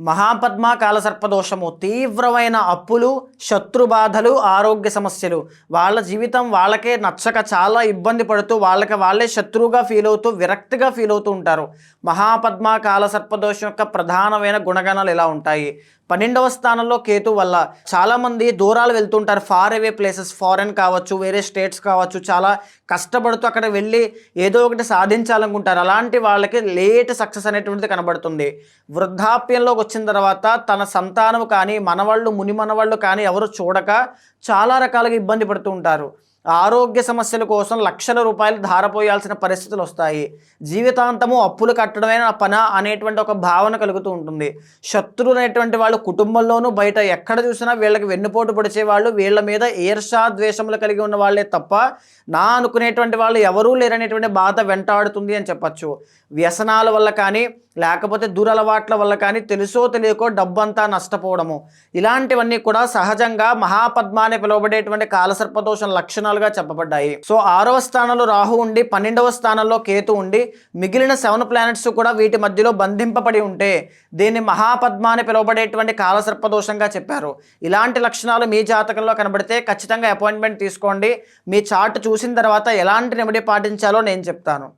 మహాపద్మ కాలసర్పదోషము తీవ్రమైన అప్పులు శత్రుబాధలు ఆరోగ్య సమస్యలు. వాళ్ళ జీవితం వాళ్ళకే నచ్చక చాలా ఇబ్బంది పడుతూ వాళ్ళకి వాళ్ళే శత్రువుగా ఫీల్ అవుతూ విరక్తిగా ఫీల్ అవుతూ ఉంటారు. మహాపద్మ కాలసర్పదోషం యొక్క ప్రధానమైన గుణగణాలు ఇలా ఉంటాయి? పన్నెండవ స్థానంలో కేతు వల్ల చాలామంది దూరాలు వెళ్తుంటారు. ఫార్ అవే ప్లేసెస్ ఫారెన్ కావచ్చు వేరే స్టేట్స్ కావచ్చు. చాలా కష్టపడుతూ అక్కడ వెళ్ళి ఏదో ఒకటి సాధించాలనుకుంటారు. అలాంటి వాళ్ళకి లేట్ సక్సెస్ అనేటువంటిది కనబడుతుంది. వృద్ధాప్యంలో వచ్చిన తర్వాత తన సంతానం కానీ మనవాళ్ళు ముని మనవాళ్ళు కానీ ఎవరు చూడక చాలా రకాలుగా ఇబ్బంది పడుతూ ఉంటారు. ఆరోగ్య సమస్యల కోసం లక్షల రూపాయలు ధారపోయాల్సిన పరిస్థితులు వస్తాయి. జీవితాంతము అప్పులు కట్టడమే నా పన అనేటువంటి ఒక భావన కలుగుతూ ఉంటుంది. శత్రులు అనేటువంటి వాళ్ళు కుటుంబంలోనూ బయట ఎక్కడ చూసినా వీళ్ళకి వెన్నుపోటు పొడిచే వాళ్ళు వీళ్ళ మీద ఈర్షా ద్వేషములు కలిగి ఉన్న వాళ్ళే తప్ప నా అనుకునేటువంటి వాళ్ళు ఎవరూ లేరనేటువంటి బాధ వెంటాడుతుంది అని చెప్పచ్చు. వ్యసనాల వల్ల కానీ లేకపోతే దురలవాట్ల వల్ల కానీ తెలుసో తెలియకో డబ్బంతా నష్టపోవడము. ఇలాంటివన్నీ కూడా సహజంగా మహాపద్మ అని పిలువబడేటువంటి కాలసర్పదోషం లక్షణాలుగా చెప్పబడ్డాయి. సో ఆరవ స్థానంలో రాహు ఉండి పన్నెండవ స్థానంలో కేతు ఉండి మిగిలిన సెవెన్ ప్లానెట్స్ కూడా వీటి మధ్యలో బంధింపబడి ఉంటే దీన్ని మహాపద్మ అని పిలువబడేటువంటి కాలసర్పదోషంగా చెప్పారు. ఇలాంటి లక్షణాలు మీ జాతకంలో కనబడితే ఖచ్చితంగా అపాయింట్మెంట్ తీసుకోండి. మీ చార్ట్ చూసిన తర్వాత ఎలాంటి రెమెడీ పాటించాలో నేను చెప్తాను.